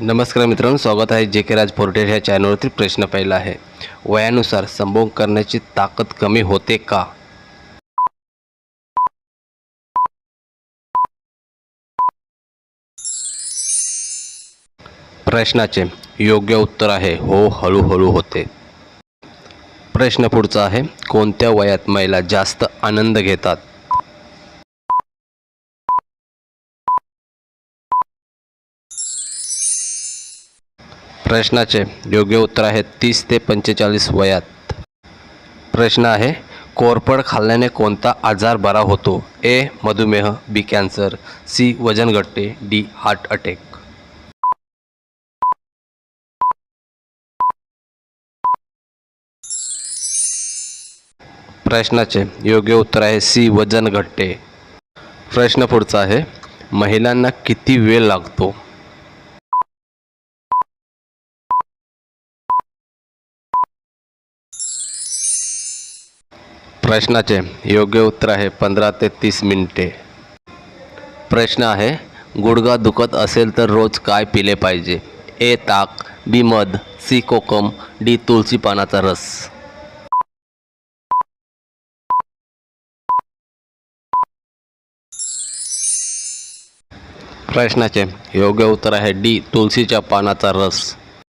नमस्कार मित्रांनो स्वागत आहे जे के राज पोर्टेल ह्या चॅनलवरती प्रश्न पहिला आहे. वयानुसार संभोग करण्याची ताकद कमी होते का? प्रश्नाचे योग्य उत्तर आहे हो हळूहळू होते. प्रश्न पुढचा आहे कोणत्या वयात महिला जास्त आनंद घेतात? प्रश्नाचे योग्य उत्तर आहे तीस ते पंचेचाळीस वयात. प्रश्न आहे कोरपड खाल्ल्याने कोणता आजार बरा होतो? ए मधुमेह बी कॅन्सर सी वजन घटते डी हार्ट अटॅक. प्रश्नाचे योग्य उत्तर आहे सी वजन घटते प्रश्न पुढचा आहे महिलांना किती वेळ लागतो? प्रश्नाचे योग्य उत्तर आहे पंधरा ते तीस मिनिटे. प्रश्न आहे गुडघा दुखत असेल तर रोज काय पिले पाहिजे? ए ताक बी मध सी कोकम डी तुळशी पानाचा रस. प्रश्नाचे योग्य उत्तर आहे डी तुळशीच्या पानाचा रस.